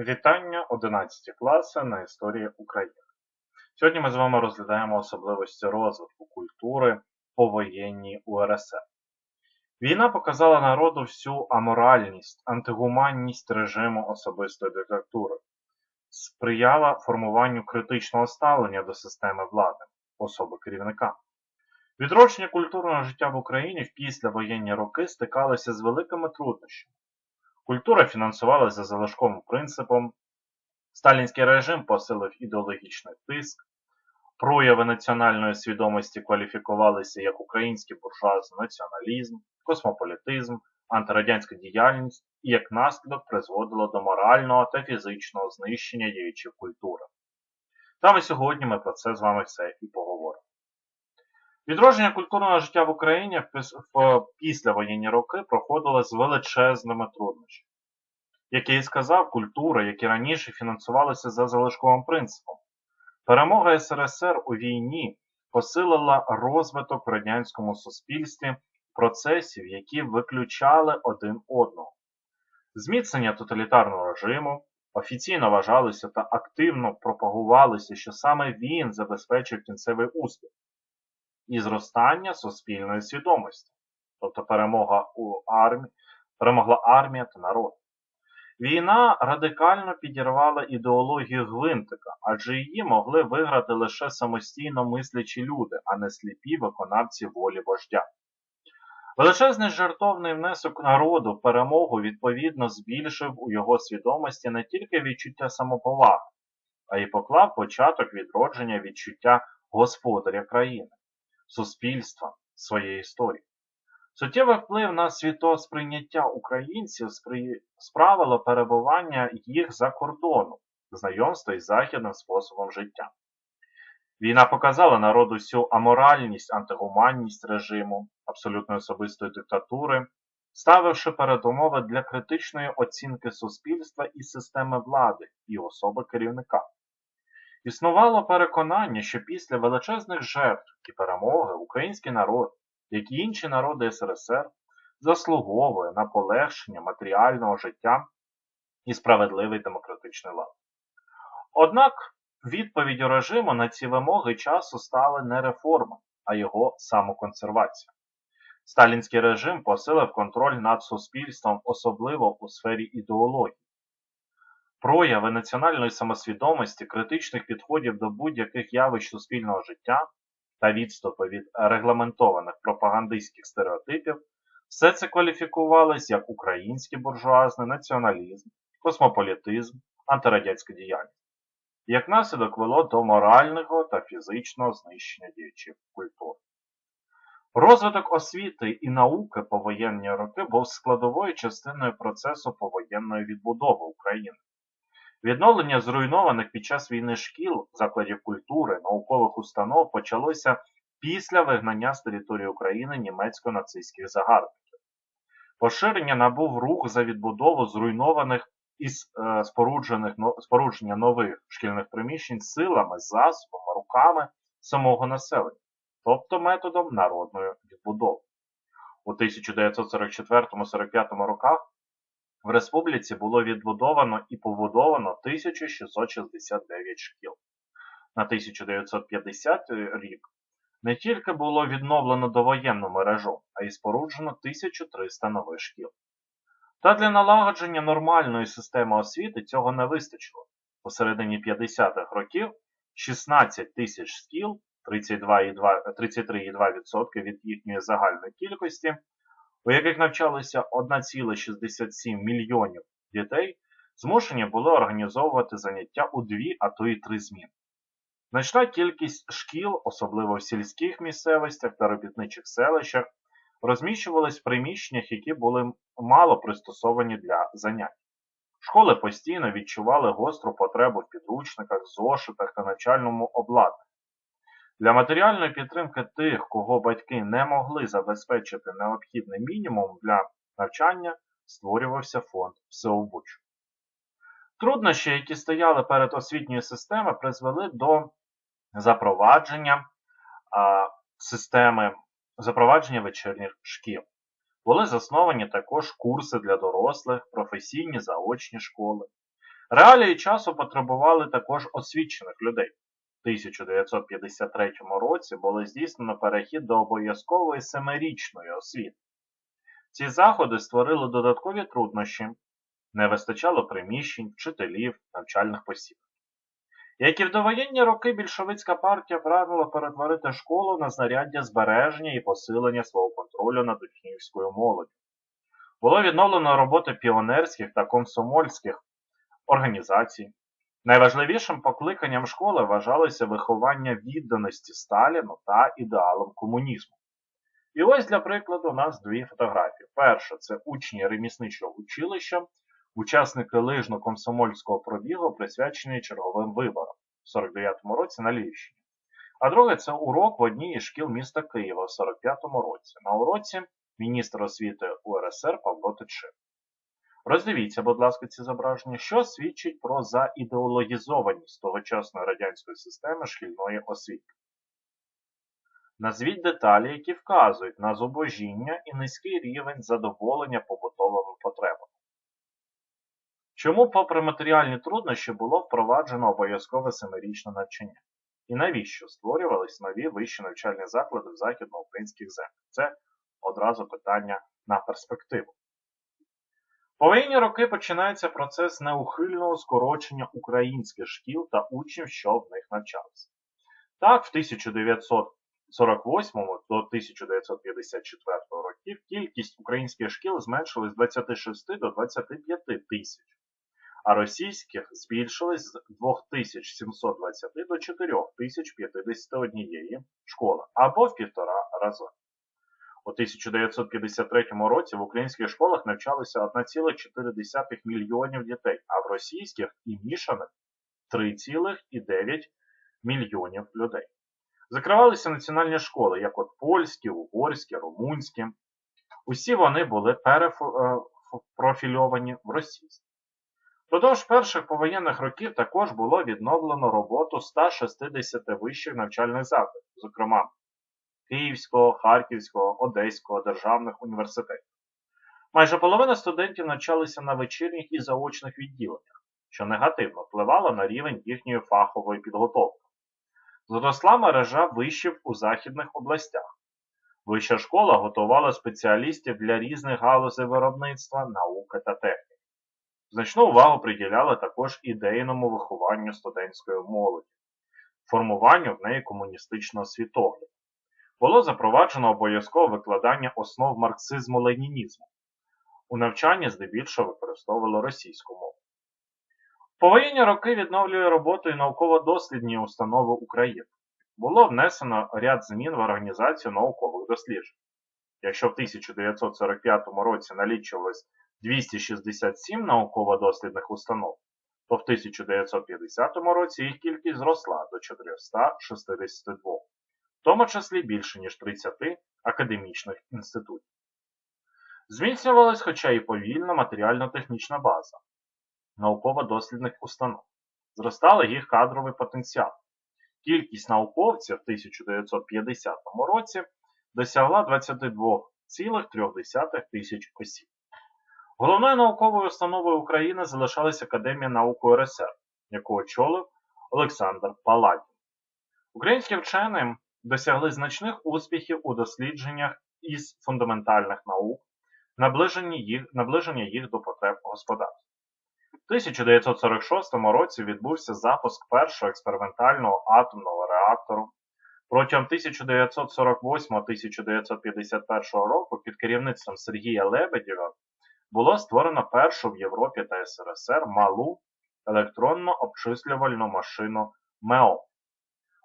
Вітання 11 класи на історії України. Сьогодні ми з вами розглядаємо особливості розвитку культури повоєнній УРСР. Війна показала народу всю аморальність, антигуманність режиму особистої диктатури, сприяла формуванню критичного ставлення до системи влади, особи керівника. Відродження культурного життя в Україні в післявоєнні роки стикалося з великими труднощами. Культура фінансувалася за залишковим принципом, сталінський режим посилив ідеологічний тиск, прояви національної свідомості кваліфікувалися як український буржуазний націоналізм, космополітизм, антирадянська діяльність і як наслідок призводило до морального та фізичного знищення діячів культури. Саме сьогодні ми про це з вами все і поговоримо. Відродження культурного життя в Україні в післявоєнні роки проходило з величезними труднощами. Як я і сказав, культура, які раніше фінансувалися за залишковим принципом. Перемога СРСР у війні посилила розвиток в радянському суспільстві процесів, які виключали один одного. Зміцнення тоталітарного режиму офіційно вважалося та активно пропагувалося, що саме він забезпечив кінцевий успіх і зростання суспільної свідомості, тобто перемога у армії, перемогла армія та народ. Війна радикально підірвала ідеологію гвинтика, адже її могли виграти лише самостійно мислячі люди, а не сліпі виконавці волі вождя. Величезний жертовний внесок народу в перемогу відповідно збільшив у його свідомості не тільки відчуття самоповаги, а й поклав початок відродження відчуття господаря країни суспільства, своєї історії. Суттєвий вплив на світосприйняття українців справило перебування їх за кордоном, знайомство із західним способом життя. Війна показала народу всю аморальність, антигуманність режиму, абсолютно особистої диктатури, ставивши передумови для критичної оцінки суспільства і системи влади і особи керівника. Існувало переконання, що після величезних жертв і перемоги український народ, як і інші народи СРСР, заслуговує на полегшення матеріального життя і справедливий демократичний лад. Однак відповіддю режиму на ці вимоги часу стали не реформа, а його самоконсервація. Сталінський режим посилив контроль над суспільством, особливо у сфері ідеології. Прояви національної самосвідомості, критичних підходів до будь-яких явищ суспільного життя та відступи від регламентованих пропагандистських стереотипів, все це кваліфікувалось як український буржуазний націоналізм, космополітизм, антирадянська діяльність. Як наслідок вело до морального та фізичного знищення діячів культури. Розвиток освіти і науки повоєнні роки був складовою частиною процесу повоєнної відбудови України. Відновлення зруйнованих під час війни шкіл, закладів культури, наукових установ почалося після вигнання з території України німецько-нацистських загарбників. Поширення набув рух за відбудову зруйнованих і е, споруджених, спорудження нових шкільних приміщень силами, засобами, руками самого населення, тобто методом народної відбудови. У 1944-45 роках в республіці було відбудовано і побудовано 1669 шкіл. На 1950 рік не тільки було відновлено довоєнну мережу, а й споруджено 1300 нових шкіл. Та для налагодження нормальної системи освіти цього не вистачило. У середині 50-х років 16 тисяч шкіл, 33,2% від їхньої загальної кількості, у яких навчалося 1,67 мільйонів дітей, змушені були організовувати заняття у дві, а то й три зміни. Значна кількість шкіл, особливо в сільських місцевостях та робітничих селищах, розміщувались в приміщеннях, які були мало пристосовані для занять. Школи постійно відчували гостру потребу в підручниках, зошитах та навчальному обладнанні. Для матеріальної підтримки тих, кого батьки не могли забезпечити необхідний мінімум для навчання, створювався фонд всеобучу. Труднощі, які стояли перед освітньою системою, призвели до запровадження а, системи запровадження вечірніх шкіл. Були засновані також курси для дорослих, професійні заочні школи. Реалії часу потребували також освічених людей. В 1953 році було здійснено перехід до обов'язкової семирічної освіти. Ці заходи створили додаткові труднощі, не вистачало приміщень, вчителів, навчальних посіб. Як і в довоєнні роки більшовицька партія прагнула перетворити школу на знаряддя збереження і посилення свого контролю над учнівською молоддю. Було відновлено роботи піонерських та комсомольських організацій. Найважливішим покликанням школи вважалося виховання відданості Сталіну та ідеалам комунізму. І ось для прикладу у нас дві фотографії. Перша це учні ремісничого училища, учасники лижно-комсомольського пробігу, присвячений черговим виборам в 49-му році на Львівщині. А друге це урок в одній із шкіл міста Києва в 45-му році. На уроці міністр освіти УРСР Павло Тичин. Роздивіться, будь ласка, ці зображення, що свідчить про заідеологізованість тогочасної радянської системи шкільної освіти. Назвіть деталі, які вказують на зубожіння і низький рівень задоволення побутовими потребами. Чому, попри матеріальні труднощі, було впроваджено обов'язкове семирічне навчання? І навіщо створювались нові вищі навчальні заклади в західноукраїнських землях? Це одразу питання на перспективу. Повоєнні роки починається процес неухильного скорочення українських шкіл та учнів, що в них навчалися. Так, в 1948 до 1954 років кількість українських шкіл зменшилась з 26 до 25 тисяч, а російських збільшилась з 2720 до 4051 школи або в півтора рази. У 1953 році в українських школах навчалося 1,4 мільйонів дітей, а в російських і мішаних 3,9 мільйонів людей. Закривалися національні школи, як от польські, угорські, румунські. Усі вони були перепрофільовані в російські. Продовж перших повоєнних років також було відновлено роботу 160 вищих навчальних закладів, зокрема Київського, Харківського, Одеського державних університетів. Майже половина студентів навчалися на вечірніх і заочних відділеннях, що негативно впливало на рівень їхньої фахової підготовки. Зросла мережа вишів у західних областях. Вища школа готувала спеціалістів для різних галузей виробництва, науки та техніки. Значну увагу приділяли також ідейному вихованню студентської молоді, формуванню в неї комуністичного світогляду було запроваджено обов'язкове викладання основ марксизму-ленінізму. У навчанні здебільшого використовували російську мову. Повоєнні роки відновлює роботу і науково-дослідні установи України. Було внесено ряд змін в організацію наукових досліджень. Якщо в 1945 році налічувалось 267 науково-дослідних установ, то в 1950 році їх кількість зросла до 462 в тому числі більше ніж 30 академічних інститутів. Зміцнювалась, хоча і повільно, матеріально-технічна база науково-дослідних установ. Зростали їх кадровий потенціал. Кількість науковців в 1950 році досягла 22,3 тисяч осіб. Головною науковою установою України залишалась Академія наук УРСР, яку очолив Олександр Паладін. Українські вчені досягли значних успіхів у дослідженнях із фундаментальних наук, наближення їх, наближення їх до потреб господарства. У 1946 році відбувся запуск першого експериментального атомного реактору. Протягом 1948-1951 року під керівництвом Сергія Лебедєва було створено першу в Європі та СРСР малу електронно обчислювальну машину МЕО.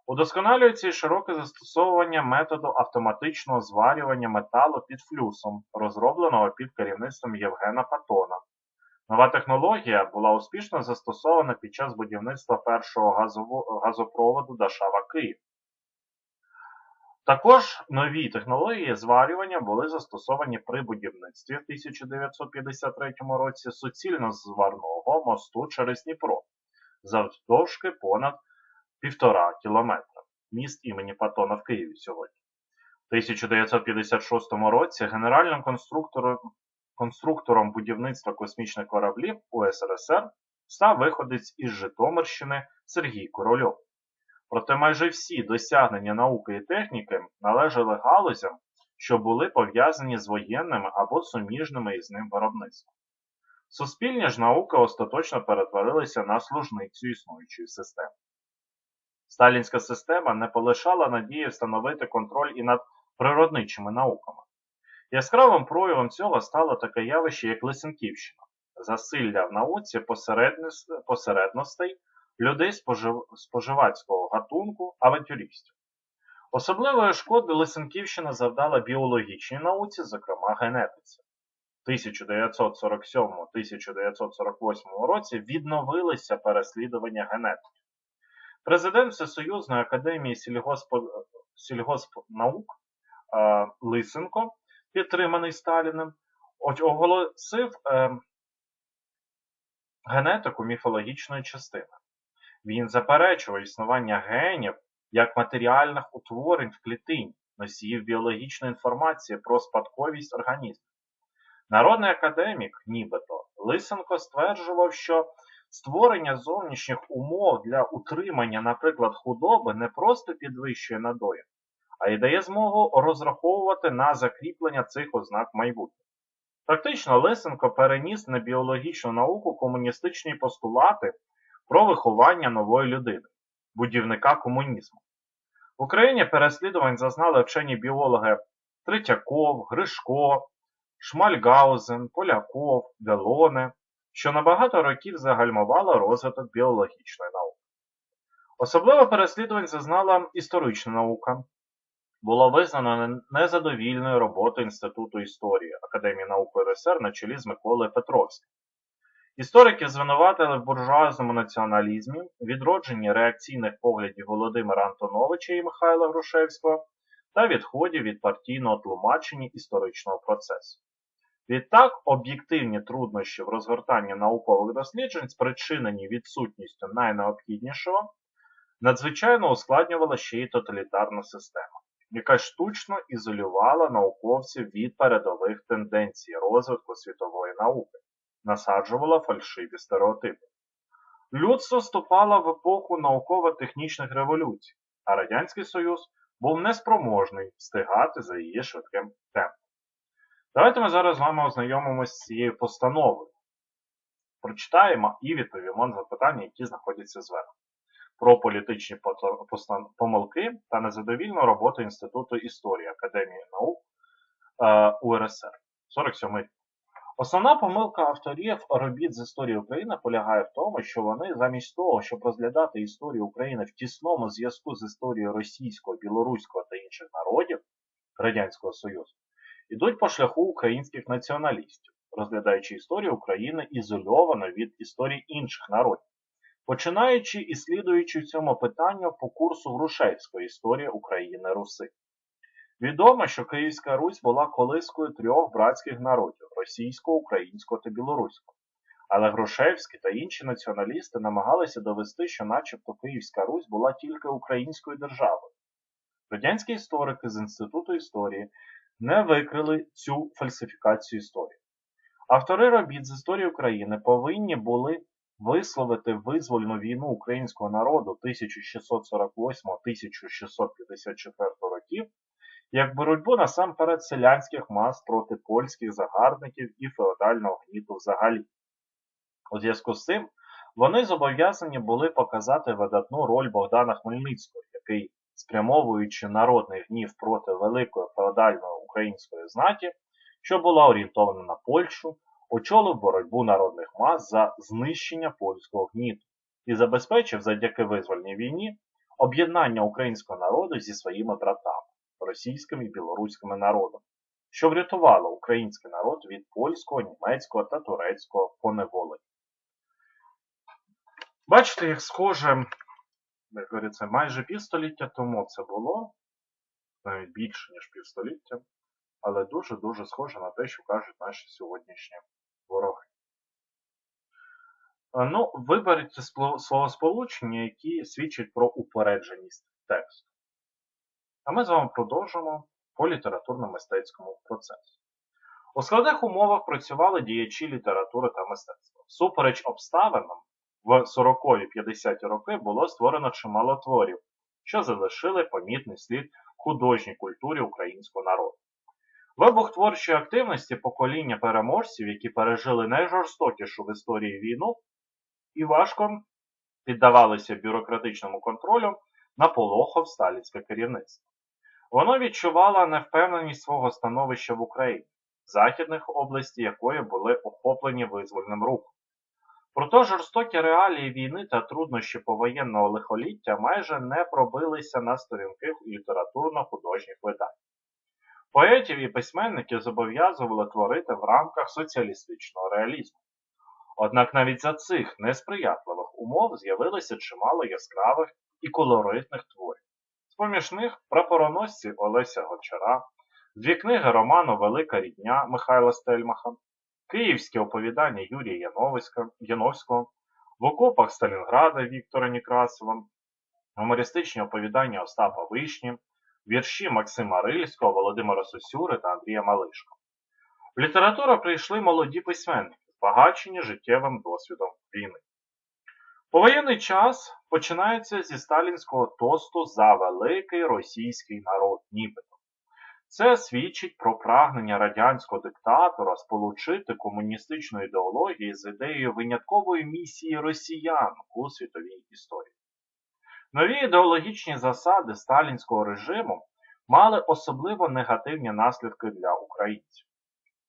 Удосконалюється і широке застосовування методу автоматичного зварювання металу під флюсом, розробленого під керівництвом Євгена Патона. Нова технологія була успішно застосована під час будівництва першого газопроводу Дашава Київ. Також нові технології зварювання були застосовані при будівництві в 1953 році суцільно зварного мосту через Дніпро завдовжки понад півтора кілометра. Міст імені Патона в Києві сьогодні. У 1956 році генеральним конструктором конструктором будівництва космічних кораблів у СРСР став виходець із Житомирщини Сергій Корольов. Проте майже всі досягнення науки і техніки належали галузям, що були пов'язані з воєнними або суміжними із ним виробництвом. Суспільні ж науки остаточно перетворилися на служницю існуючої системи. Сталінська система не полишала надії встановити контроль і над природничими науками. Яскравим проявом цього стало таке явище, як Лисенківщина, засилля в науці посередностей людей споживацького гатунку авантюристів. Особливої шкоди Лисенківщина завдала біологічній науці, зокрема генетиці. В 1947-1948 році відновилися переслідування генетики. Президент Всесоюзної академії сільгосп... сільгоспнаук Лисенко, підтриманий Сталіним, оголосив е, генетику міфологічної частини. Він заперечував існування генів як матеріальних утворень в клітині, носіїв біологічної інформації про спадковість організму. Народний академік, нібито, Лисенко стверджував, що створення зовнішніх умов для утримання, наприклад, худоби не просто підвищує надої, а й дає змогу розраховувати на закріплення цих ознак майбутнього. Фактично, Лисенко переніс на біологічну науку комуністичні постулати про виховання нової людини, будівника комунізму. В Україні переслідувань зазнали вчені біологи Третьяков, Гришко, Шмальгаузен, Поляков, Делоне, що на багато років загальмувало розвиток біологічної науки. Особливо переслідувань зазнала історична наука. Було визнано незадовільною роботою Інституту історії Академії наук РСР на чолі з Миколою Петровським. Історики звинуватили в буржуазному націоналізмі, відродженні реакційних поглядів Володимира Антоновича і Михайла Грушевського та відходів від партійного тлумачення історичного процесу. Відтак, об'єктивні труднощі в розгортанні наукових досліджень, спричинені відсутністю найнеобхіднішого, надзвичайно ускладнювала ще й тоталітарна система, яка штучно ізолювала науковців від передових тенденцій розвитку світової науки насаджувала фальшиві стереотипи. Людство вступало в епоху науково-технічних революцій, а Радянський Союз був неспроможний встигати за її швидким темпом. Давайте ми зараз з вами ознайомимося з цією постановою. Прочитаємо і відповімо на запитання, які знаходяться зверху. Про політичні помилки та незадовільну роботу Інституту історії Академії наук е, УРСР. 47. Основна помилка авторів робіт з історії України полягає в тому, що вони замість того, щоб розглядати історію України в тісному зв'язку з історією російського, білоруського та інших народів Радянського Союзу, йдуть по шляху українських націоналістів, розглядаючи історію України ізольовано від історії інших народів, починаючи і слідуючи цьому питанню по курсу Грушевської історії України Руси. Відомо, що Київська Русь була колискою трьох братських народів російського, українського та білоруського. Але Грушевський та інші націоналісти намагалися довести, що начебто Київська Русь була тільки українською державою. Радянські історики з Інституту історії не викрили цю фальсифікацію історії. Автори робіт з історії України повинні були висловити визвольну війну українського народу 1648-1654 років як боротьбу насамперед селянських мас проти польських загарбників і феодального гніту взагалі. У зв'язку з цим вони зобов'язані були показати видатну роль Богдана Хмельницького, який, спрямовуючи народний гнів проти великої феодальної української знаті, що була орієнтована на Польщу, очолив боротьбу народних мас за знищення польського гніту і забезпечив завдяки визвольній війні об'єднання українського народу зі своїми братами російським і білоруськими народами, що врятувало український народ від польського, німецького та турецького поневолення. Бачите, як схоже, як говориться, майже півстоліття тому це було, навіть більше, ніж півстоліття, але дуже-дуже схоже на те, що кажуть наші сьогоднішні вороги. Ну, виберіть словосполучення, які свідчать про упередженість тексту. А ми з вами продовжимо по літературно-мистецькому процесу. У складних умовах працювали діячі літератури та мистецтва. Супереч обставинам, В 40-50 роки було створено чимало творів, що залишили помітний слід художній культурі українського народу. Вибух творчої активності покоління переможців, які пережили найжорстокішу в історії війну, і важко піддавалися бюрократичному контролю наполохав сталінське керівництво. Воно відчувало невпевненість свого становища в Україні, західних областей якої були охоплені визвольним рухом. Проте жорстокі реалії війни та труднощі повоєнного лихоліття майже не пробилися на сторінки літературно-художніх видань. Поетів і письменників зобов'язували творити в рамках соціалістичного реалізму. Однак навіть за цих несприятливих умов з'явилося чимало яскравих і колоритних творів. З-поміж них прапороносці Олеся Гончара, дві книги роману Велика рідня Михайла Стельмаха, Київське оповідання Юрія Яновського, в окопах Сталінграда Віктора Некрасова, гумористичні оповідання Остапа Вишні, вірші Максима Рильського, Володимира Сосюри та Андрія Малишка. В літературу прийшли молоді письменники, збагачені життєвим досвідом війни. Повоєнний час починається зі сталінського тосту за великий російський народ нібито. Це свідчить про прагнення радянського диктатора сполучити комуністичну ідеологію з ідеєю виняткової місії росіян у світовій історії. Нові ідеологічні засади сталінського режиму мали особливо негативні наслідки для українців.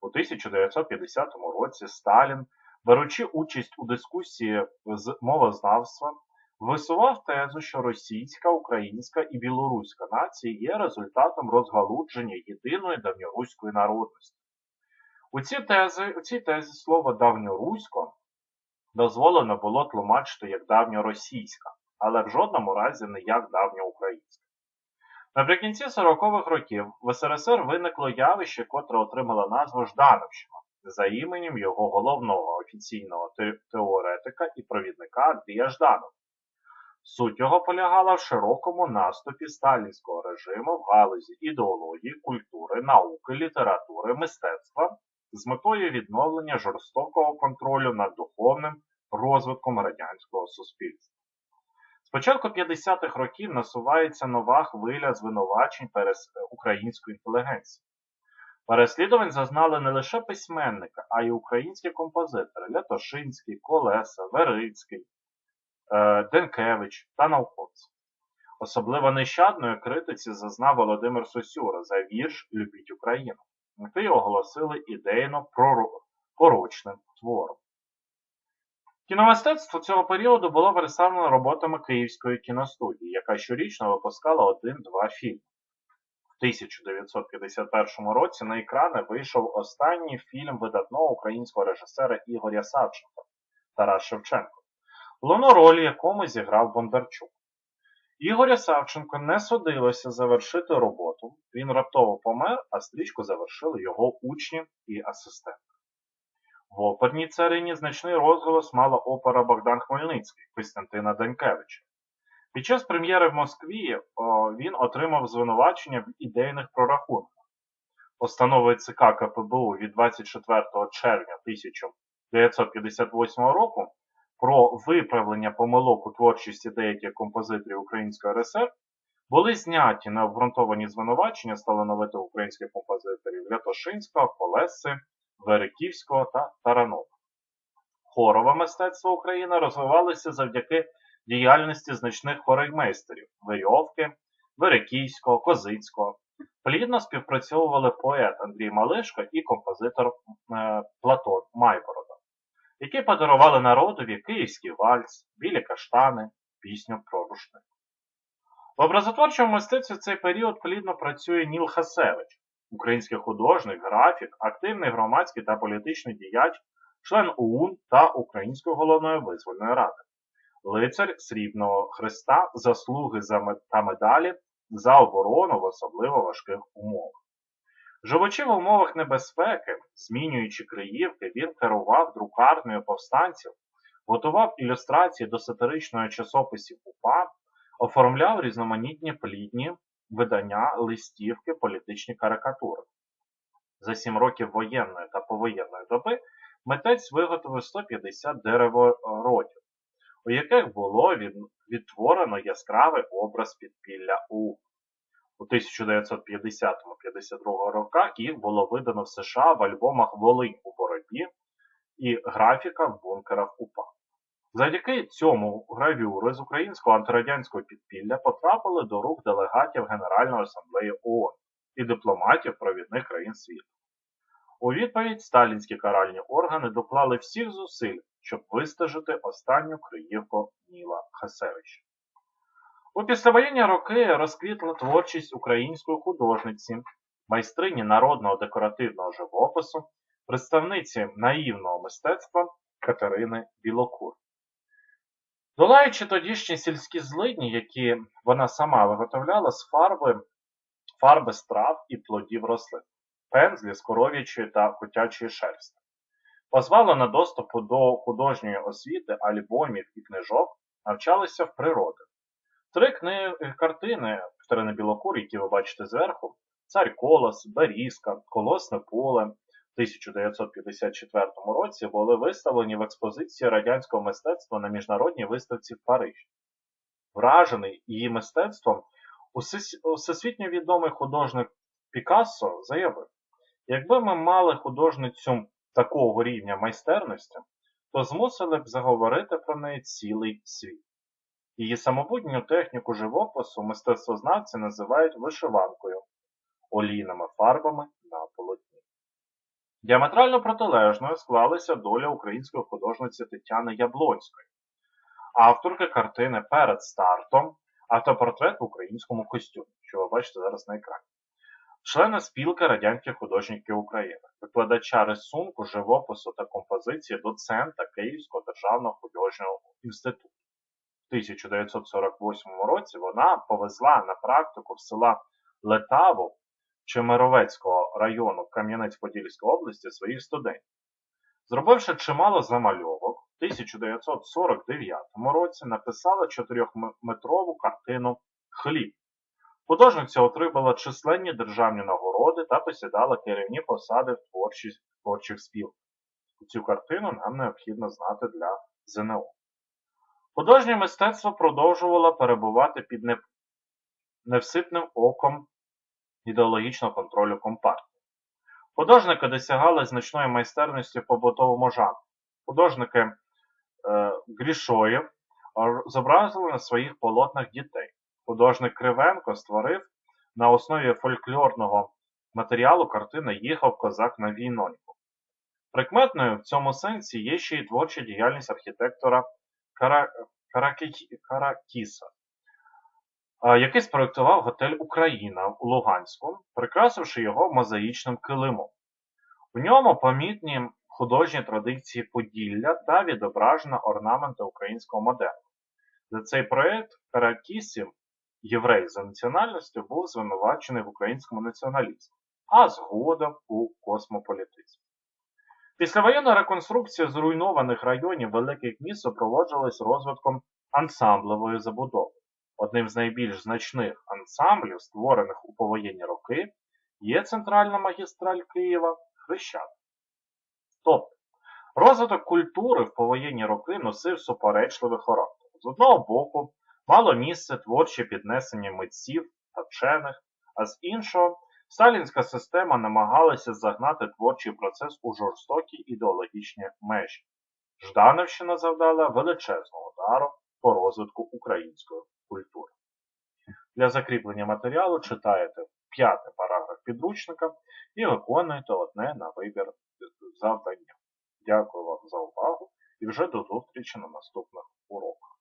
У 1950 році Сталін, беручи участь у дискусії з мовознавства, висував тезу, що російська, українська і білоруська нації є результатом розгалудження єдиної давньоруської народності. У цій тези, у цій тезі слово давньорусько дозволено було тлумачити як давньоросійська, але в жодному разі не як давньоукраїнська. Наприкінці 40-х років в СРСР виникло явище, котре отримало назву Ждановщина за іменем його головного офіційного теоретика і провідника Андрія Жданова. Суть його полягала в широкому наступі сталінського режиму в галузі ідеології, культури, науки, літератури, мистецтва з метою відновлення жорстокого контролю над духовним розвитком радянського суспільства. З початку 50-х років насувається нова хвиля звинувачень перед українською інтелігенцією. Переслідувань зазнали не лише письменника, а й українські композитори Лятошинський, Колеса, Верицький, Денкевич та науковці. Особливо нещадної критиці зазнав Володимир Сосюра за вірш Любіть Україну, який оголосили ідейно порочним твором. Кіномистецтво цього періоду було представлено роботами Київської кіностудії, яка щорічно випускала один-два фільми. В 1951 році на екрани вийшов останній фільм видатного українського режисера Ігоря Савченка Тарас Шевченко, головну роль якому зіграв Бондарчук. Ігоря Савченко не судилося завершити роботу, він раптово помер, а стрічку завершили його учні і асистенти. В оперній царині значний розголос мала опера Богдан Хмельницький Костянтина Данькевича. Під час прем'єри в Москві він отримав звинувачення в ідейних прорахунках. Постановою ЦК КПБУ від 24 червня 1958 року про виправлення помилок у творчості деяких композиторів Української РСР були зняті необґрунтовані звинувачення сталановитих українських композиторів Лятошинського, Колеси, Вериківського та Таранова. Хорове мистецтво України розвивалося завдяки діяльності значних хореймейстерів Верьовки, Верикійського, Козицького. Плідно співпрацьовували поет Андрій Малишко і композитор е, Платон Майборода, які подарували народові київський вальс, білі каштани, пісню про рушник. В образотворчому мистецтві в цей період плідно працює Ніл Хасевич, український художник, графік, активний громадський та політичний діяч, член ОУН та Української головної визвольної ради, лицар Срібного Христа, заслуги та медалі за оборону в особливо важких умовах. Живучи в умовах небезпеки, змінюючи криївки, він керував друкарнею повстанців, готував ілюстрації до сатиричної часописів УПА, оформляв різноманітні плідні видання листівки політичні карикатури. За сім років воєнної та повоєнної доби митець виготовив 150 деревородів. у яких було відтворено яскравий образ підпілля УПА. У 1950-52 роках їх було видано в США в альбомах Волинь у боротьбі і графіка в бункерах УПА. Завдяки цьому гравюри з українського антирадянського підпілля потрапили до рук делегатів Генеральної асамблеї ООН і дипломатів провідних країн світу. У відповідь сталінські каральні органи доклали всіх зусиль, щоб вистежити останню криївку Ніла Хасевича. У післявоєнні роки розквітла творчість української художниці, майстрині народного декоративного живопису, представниці наївного мистецтва Катерини Білокур. Долаючи тодішні сільські злидні, які вона сама виготовляла з фарби, фарби з трав і плодів рослин, пензлі з коров'ячої та котячої шерсти, позбавлена доступу до художньої освіти, альбомів і книжок, навчалися в природи. Три книги картини Катерини Білокур, які ви бачите зверху, Цар Колос, Берізка, Колосне поле в 1954 році були виставлені в експозиції радянського мистецтва на міжнародній виставці в Парижі. Вражений її мистецтвом, всесвітньо відомий художник Пікассо заявив: якби ми мали художницю такого рівня майстерності, то змусили б заговорити про неї цілий світ. Її самобутню техніку живопису мистецтвознавці називають вишиванкою, олійними фарбами на полотні. Діаметрально протилежною склалася доля української художниці Тетяни Яблонської, авторки картини перед стартом автопортрет в українському костюмі, що ви бачите зараз на екрані. Члена спілки радянських художників України, викладача рисунку, живопису та композиції, доцента Київського державного художнього інституту. В 1948 році вона повезла на практику в села Летаву Чемеровецького району Кам'янець-Подільської області своїх студентів. Зробивши чимало замальовок, в 1949 році написала чотирьохметрову картину Хліб. Художниця отримала численні державні нагороди та посідала керівні посади в творчість, творчих спілках. Цю картину нам необхідно знати для ЗНО. Художнє мистецтво продовжувало перебувати під не- невсипним оком ідеологічного контролю компартії. Художники досягали значної майстерності в побутовому жанрі. Художники е, Грішоєв зобразили на своїх полотнах дітей. Художник Кривенко створив на основі фольклорного матеріалу картини Їхав козак на війноньку. Прикметною в цьому сенсі є ще й творча діяльність архітектора Кара... Каракіса, який спроектував готель Україна у Луганську, прикрасивши його мозаїчним килимом. В ньому помітні художні традиції Поділля та відображена орнамента українського модерну. За цей проєкт Каракісі, єврей за національністю, був звинувачений в українському націоналізмі, а згодом у космополітизмі. Післявоєнна реконструкція зруйнованих районів великих міст супроводжувалась розвитком ансамблевої забудови. Одним з найбільш значних ансамблів, створених у повоєнні роки, є центральна магістраль Києва Хрещат. Тобто, розвиток культури в повоєнні роки носив суперечливий характер. З одного боку, мало місце творче піднесення митців та вчених, а з іншого, сталінська система намагалася загнати творчий процес у жорстокі ідеологічні межі. Жданівщина завдала величезного удару по розвитку української культури. Для закріплення матеріалу читаєте п'ятий параграф підручника і виконуєте одне на вибір завдання. Дякую вам за увагу і вже до зустрічі на наступних уроках.